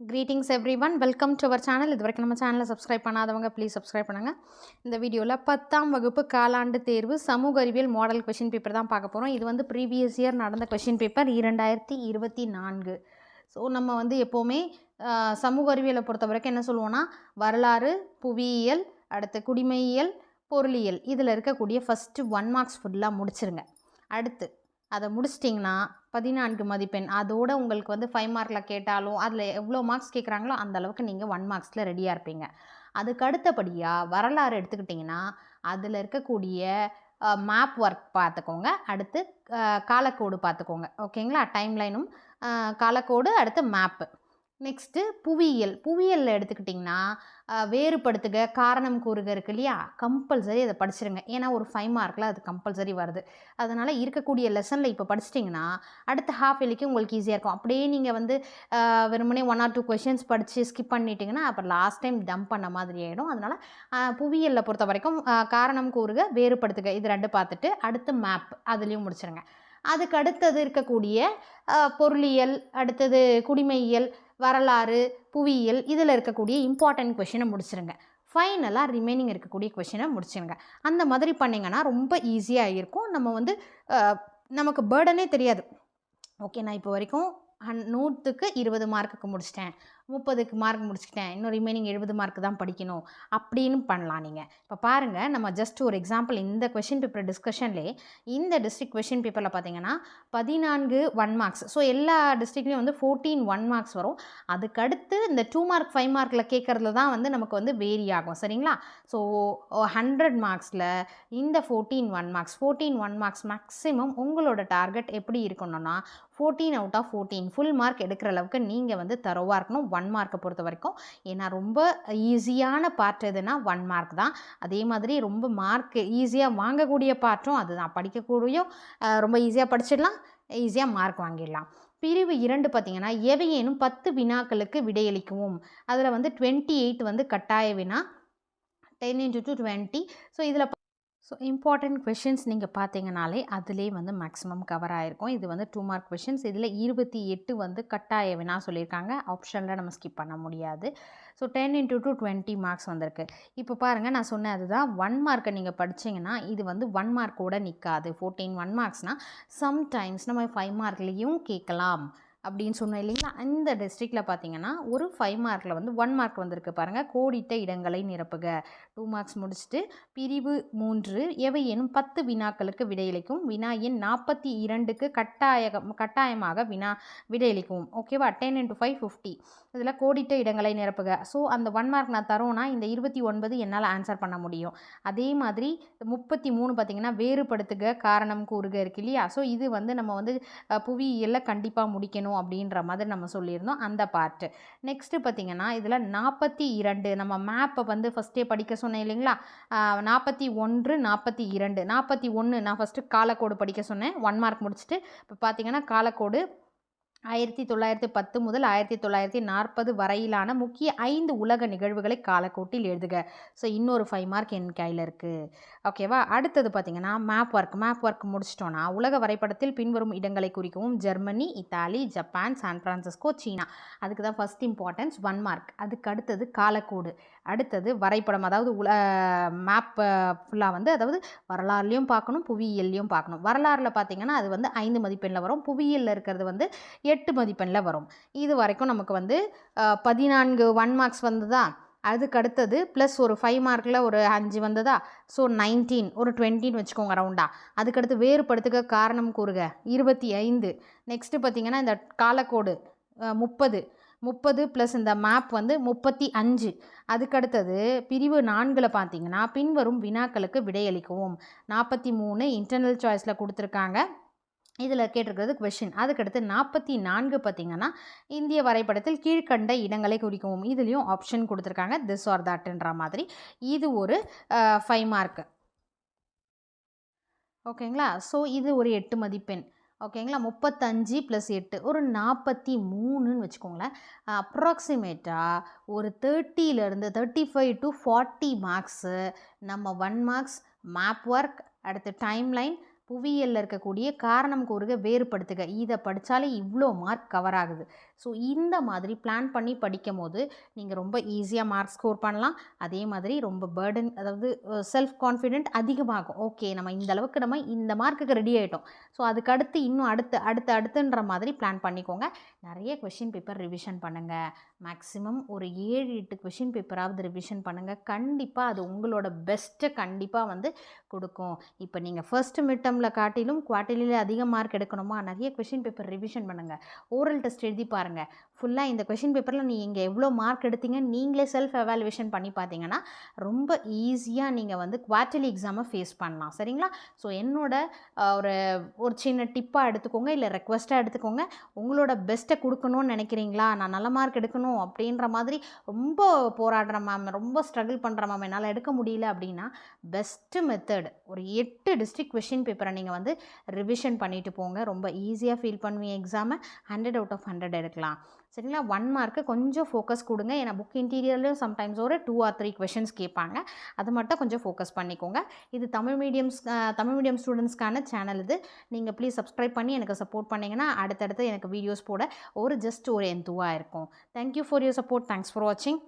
Greetings everyone welcome to our channel இது வரைக்கும் நம்ம சேனலை சப்ஸ்கிரைப் பண்ணாதவங்க ப்ளீஸ் சப்ஸ்கிரைப் பண்ணுங்கள் இந்த வீடியோவில் பத்தாம் வகுப்பு காலாண்டு தேர்வு சமூக அறிவியல் மாடல் கொஷின் பேப்பர் தான் பார்க்க போகிறோம் இது வந்து ப்ரீவியஸ் இயர் நடந்த கொஷின் பேப்பர் இரண்டாயிரத்தி இருபத்தி நான்கு. ஸோ நம்ம வந்து எப்போவுமே சமூக அறிவியலை பொறுத்த வரைக்கும் என்ன சொல்லுவோன்னா வரலாறு புவியியல் அடுத்து குடிமையியல் பொருளியல். இதில் இருக்கக்கூடிய ஃபஸ்ட்டு ஒன் மார்க்ஸ் ஃபுல்லாக முடிச்சிருங்க. அடுத்து அதை முடிச்சிட்டிங்கன்னா பதினான்கு மதிப்பெண். அதோட உங்களுக்கு வந்து ஃபைவ் மார்க்கில் கேட்டாலும் அதில் எவ்வளோ மார்க்ஸ் கேட்குறாங்களோ அந்த அளவுக்கு நீங்கள் ஒன் மார்க்ஸில் ரெடியாக இருப்பீங்க. அதுக்கு அடுத்தபடியாக வரலாறு எடுத்துக்கிட்டிங்கன்னா அதில் இருக்கக்கூடிய மேப் ஒர்க் பார்த்துக்கோங்க அடுத்து காலக்கோடு பார்த்துக்கோங்க ஓகேங்களா? டைம்லைனும் காலக்கோடு அடுத்து மேப்பு நெக்ஸ்ட்டு புவியியல். புவியியலில் எடுத்துக்கிட்டிங்கன்னா வேறுபடுத்துக காரணம் கூறுக இருக்கு இல்லையா? கம்பல்சரி அதை படிச்சிருங்க. ஏன்னா ஒரு ஃபைவ் மார்க்கில் அது கம்பல்சரி வருது. அதனால் இருக்கக்கூடிய லெசனில் இப்போ படிச்சிட்டிங்கன்னா அடுத்த ஹாஃப் இயர்லிக்கு உங்களுக்கு ஈஸியாக இருக்கும். அப்படியே நீங்கள் வந்து வெறுமனே ஒன் ஆர் டூ கொஷின்ஸ் படித்து ஸ்கிப் பண்ணிட்டீங்கன்னா அப்புறம் லாஸ்ட் டைம் டம்ப் பண்ண மாதிரி ஆகிடும் அதனால் புவியியலில் பொறுத்த வரைக்கும் காரணம் கூறுக வேறுபடுத்துக. இது ரெண்டு பார்த்துட்டு அடுத்து மேப் அதுலேயும் முடிச்சிருங்க. அதுக்கு அடுத்தது இருக்கக்கூடிய பொருளியல் அடுத்தது குடிமையியல் வரலாறு புவியியல் இதில் இருக்கக்கூடிய இம்பார்ட்டன்ட் கொஷினை முடிச்சிருங்க. ஃபைனலாக ரிமைனிங் இருக்கக்கூடிய கொஷினை முடிச்சுடுங்க அந்த மாதிரி பண்ணிங்கன்னா ரொம்ப ஈஸியாக இருக்கும். நம்ம வந்து நமக்கு பேர்டனே தெரியாது. ஓகே நான் இப்போ வரைக்கும் ஹன் நூற்றுக்கு இருபது மார்க்குக்கு முடிச்சிட்டேன். முப்பதுக்கு மார்க் முடிச்சுக்கிட்டேன். இன்னும் ரிமைனிங் எழுபது மார்க் தான் படிக்கணும். அப்படின்னு பண்ணலாம் நீங்கள் இப்போ பாருங்கள் நம்ம ஜஸ்ட் ஒரு எக்ஸாம்பிள் இந்த கொஷின் பேப்பர் டிஸ்கஷன்லே இந்த டிஸ்ட்ரிக்ட் கொஷின் பேப்பரில் பார்த்தீங்கன்னா பதினான்கு ஒன் மார்க்ஸ் ஸோ எல்லா டிஸ்ட்ரிக்ட்லேயும் வந்து ஃபோர்டீன் ஒன் மார்க்ஸ் வரும். அதுக்கடுத்து இந்த டூ மார்க் ஃபைவ் மார்க்கில் கேட்குறதுல தான் வந்து நமக்கு வந்து வேரி ஆகும். சரிங்களா? ஸோ ஹண்ட்ரட் மார்க்ஸில் இந்த fourteen one marks fourteen one marks maximum உங்களோட டார்கெட் எப்படி இருக்கணும்னா fourteen out of fourteen full mark எடுக்கிற அளவுக்கு நீங்கள் வந்து தரவாக இருக்கணும் ஒன் மார்க்கை பொறுத்த வரைக்கும். ஏன்னா ரொம்ப ஈஸியான பார்ட் எதுனா ஒன் மார்க் தான். அதே மாதிரி ரொம்ப மார்க் ஈஸியாக வாங்கக்கூடிய பார்ட்டும் அதுதான். படிக்கக்கூடிய ரொம்ப ஈஸியாக படிச்சிடலாம் ஈஸியாக மார்க் வாங்கிடலாம். பிரிவு இரண்டு பார்த்தீங்கன்னா எவையேனும் பத்து வினாக்களுக்கு விடையளிக்கவும். அதில் வந்து டுவெண்ட்டி எயிட் வந்து கட்டாய வினா ten into two twenty so இதில் ஸோ இம்பார்ட்டண்ட் கொஷின்ஸ் நீங்கள் பார்த்தீங்கனாலே அதிலே வந்து மேக்ஸிமம் கவர் ஆகிருக்கும் இது வந்து டூ மார்க் கொஷின்ஸ் இதில் இருபத்தி எட்டு வந்து கட்டாய வினா சொல்லியிருக்காங்க ஆப்ஷனில் நம்ம ஸ்கிப் பண்ண முடியாது. So ten into two twenty marks வந்திருக்கு. இப்போ பாருங்கள் நான் சொன்னேன் அதுதான் ஒன் மார்க்கை நீங்கள் படிச்சீங்கன்னா இது வந்து ஒன் மார்க்கோட நிற்காது ஃபோர்டீன் ஒன் மார்க்ஸ்னால் சம்டைம்ஸ் நம்ம ஃபைவ் மார்க்லேயும் கேட்கலாம். அப்படின்னு சொன்னோம் இல்லைங்களா? இந்த டிஸ்ட்ரிக்டில் பார்த்தீங்கன்னா ஒரு ஃபைவ் மார்க்கில் வந்து ஒன் மார்க் வந்திருக்கு பாருங்கள் கோடிட்ட இடங்களை நிரப்புக. டூ மார்க்ஸ் முடிச்சுட்டு பிரிவு மூன்று எவையேனும் பத்து வினாக்களுக்கு விடையளிக்கும். வினா எண் நாற்பத்தி இரண்டுக்கு கட்டாய கட்டாயமாக வினா விடையளிக்கும். ஓகேவா டென் இன்ட்டு ஃபைவ் ஃபிஃப்டி இதில் கோடிட்ட இடங்களை நிரப்புக. ஸோ அந்த ஒன் மார்க் நான் தரோன்னா இந்த இருபத்தி ஒன்பது என்னால் ஆன்சர் பண்ண முடியும். அதே மாதிரி முப்பத்தி மூணு பார்த்தீங்கன்னா வேறுபடுத்துக காரணம் கூறுக இருக்கு இல்லையா? ஸோ இது வந்து நம்ம வந்து புவியியலில் கண்டிப்பாக முடிக்கணும் அப்படின்ற மாதிரி நம்ம சொல்லியிருந்தோம் அந்த பார்ட்டு நெக்ஸ்ட்டு பார்த்தீங்கன்னா இதில் நாற்பத்தி இரண்டு நம்ம மேப்பை வந்து ஃபஸ்ட்டே படிக்க சொன்னேன் இல்லைங்களா? நாற்பத்தி ஒன்று நாற்பத்தி இரண்டு. நாற்பத்தி ஒன்று நான் ஃபஸ்ட்டு காலக்கோடு படிக்க சொன்னேன். ஒன் மார்க் முடிச்சுட்டு இப்போ பார்த்திங்கன்னா காலக்கோடு ஆயிரத்தி தொள்ளாயிரத்தி பத்து முதல் ஆயிரத்தி தொள்ளாயிரத்தி நாற்பது வரையிலான முக்கிய ஐந்து உலக நிகழ்வுகளை காலக்கோட்டில் எழுதுக. ஸோ இன்னொரு ஃபைவ் மார்க் என் கையில் இருக்குது ஓகேவா அடுத்தது பார்த்திங்கன்னா மேப் ஒர்க் மேப் ஒர்க் முடிச்சிட்டோன்னா உலக வரைபடத்தில் பின்வரும் இடங்களை குறிக்கவும் Germany Italy Japan San Francisco China. அதுக்கு தான் ஃபஸ்ட் இம்பார்ட்டன்ஸ் ஒன் மார்க் அதுக்கு அடுத்தது காலக்கோடு. அடுத்தது வரைபடம் அதாவது உல மேப் ஃபுல்லாக வந்து அதாவது வரலாறுலையும் பார்க்கணும் புவியியல்லையும் பார்க்கணும். வரலாறில் பார்த்தீங்கன்னா அது வந்து ஐந்து மதிப்பெண்ணில் வரும். புவியியலில் இருக்கிறது வந்து எட்டு மதிப்பெண்ணில் வரும். இது வரைக்கும் நமக்கு வந்து பதினான்கு ஒன் மார்க்ஸ் வந்ததா? அதுக்கு அடுத்தது ப்ளஸ் ஒரு ஃபைவ் மார்க்கில் ஒரு அஞ்சு வந்ததா? ஸோ நைன்டீன் ஒரு டுவெண்ட்டின்னு வச்சுக்கோங்க ரவுண்டா அதுக்கடுத்து வேறுபடுத்துக காரணம் கூறுக. இருபத்தி ஐந்து. நெக்ஸ்ட்டு பார்த்தீங்கன்னா இந்த காலக்கோடு முப்பது. முப்பது ப்ளஸ் இந்த மேப் வந்து முப்பத்தி அஞ்சு. அதுக்கடுத்தது பிரிவு நான்கில் பார்த்தீங்கன்னா பின்வரும் வினாக்களுக்கு விடையளிக்கவும். நாற்பத்தி மூணு இன்டர்னல் சாய்ஸில் கொடுத்துருக்காங்க. இதில் கேட்டிருக்கிறது கொஷின் அதுக்கடுத்து நாற்பத்தி நான்கு பார்த்திங்கன்னா இந்திய வரைபடத்தில் கீழ்க்கண்ட இடங்களை குறிக்கவும். இதுலேயும் ஆப்ஷன் கொடுத்துருக்காங்க. திஸ் ஆர் தட்ன்ற மாதிரி. இது ஒரு ஃபைவ் மார்க்கு ஓகேங்களா? ஸோ இது ஒரு எட்டு மதிப்பெண். ஓகேங்களா? முப்பத்தஞ்சு ப்ளஸ் எட்டு. ஒரு நாற்பத்தி மூணுன்னு வச்சுக்கோங்களேன். அப்ராக்சிமேட்டாக ஒரு தேர்ட்டியிலேருந்து thirty five to forty marks நம்ம ஒன் மார்க்ஸ் மேப் ஒர்க் அடுத்து டைம்லைன் புவியியலில் இருக்கக்கூடிய காரணம் கூறுக வேறுபடுத்துக. இதை படித்தாலே இவ்வளோ மார்க் கவர் ஆகுது. ஸோ இந்த மாதிரி பிளான் பண்ணி படிக்கும் போது நீங்கள் ரொம்ப ஈஸியாக மார்க் ஸ்கோர் பண்ணலாம். அதே மாதிரி ரொம்ப பேர்டன் அதாவது செல்ஃப் கான்ஃபிடென்ட் அதிகமாகும். ஓகே நம்ம இந்த அளவுக்கு நம்ம இந்த மார்க்குக்கு ரெடி ஆகிட்டோம் ஸோ அதுக்கு அடுத்து இன்னும் அடுத்து அடுத்து அடுத்துன்ற மாதிரி பிளான் பண்ணிக்கோங்க. நிறைய கொஷின் பேப்பர் ரிவிஷன் பண்ணுங்கள் மேக்ஸிமம் ஒரு ஏழு எட்டு கொஷின் பேப்பராவது ரிவிஷன் பண்ணுங்கள் கண்டிப்பாக அது உங்களோட பெஸ்ட்டை கண்டிப்பாக வந்து கொடுக்கும். இப்போ நீங்கள் ஃபர்ஸ்ட் மிட்டம் டேர்மில் காட்டிலும் குவார்ட்டர்லியில் அதிக மார்க் எடுக்கணுமா? நிறைய கொஷின் பேப்பர் ரிவிஷன் பண்ணுங்கள் ஓரல் டெஸ்ட் எழுதி பாருங்கள் ஃபுல்லாக இந்த கொஷின் பேப்பரில் நீங்கள் இங்கே எவ்வளோ மார்க் எடுத்தீங்க நீங்களே செல்ஃப் எவாலுவேஷன் பண்ணி பார்த்தீங்கன்னா ரொம்ப ஈஸியாக நீங்கள் வந்து குவார்ட்டர்லி எக்ஸாமை ஃபேஸ் பண்ணலாம். சரிங்களா? ஸோ என்னோட ஒரு ஒரு சின்ன டிப்பாக எடுத்துக்கோங்க இல்லை ரெக்வஸ்ட்டாக எடுத்துக்கோங்க. உங்களோட பெஸ்ட்டை கொடுக்கணும்னு நினைக்கிறீங்களா? நான் நல்ல மார்க் எடுக்கணும் அப்படின்ற மாதிரி ரொம்ப போராடுற மேம் ரொம்ப ஸ்ட்ரகிள் பண்ணுற மேம் என்னால் எடுக்க முடியல அப்படின்னா பெஸ்ட்டு மெத்தட் ஒரு எட்டு டிஸ்ட்ரிக்ட் கொஷின் பேப்பரை நீங்கள் வந்து ரிவிஷன் பண்ணிட்டு போங்க. ரொம்ப ஈஸியாக ஃபீல் பண்ணுவீங்க எக்ஸாமை ஹண்ட்ரட் அவுட் ஆஃப் ஹண்ட்ரட் எடுக்கலாம். சரிங்களா? ஒன் மார்க்கு கொஞ்சம் ஃபோக்கஸ் கொடுங்க. ஏன்னா புக் இன்டீரியர்லேயும் சம்டைம்ஸ் ஒரு டூ ஆர் த்ரீ கொஷின்ஸ் கேட்பாங்க. அது மட்டும் கொஞ்சம் ஃபோக்கஸ் பண்ணிக்கோங்க. இது தமிழ் மீடியம்ஸ் தமிழ் மீடியம் ஸ்டூடெண்ட்ஸ்க்கான சேனல் இது. நீங்கள் ப்ளீஸ் சப்ஸ்கிரைப் பண்ணி எனக்கு சப்போர்ட் பண்ணிங்கன்னா அடுத்தடுத்து எனக்கு வீடியோஸ் போட ஒரு ஜஸ்ட் ஒரு எந்துவாக இருக்கும். Thank you for your support thanks for வாட்சிங்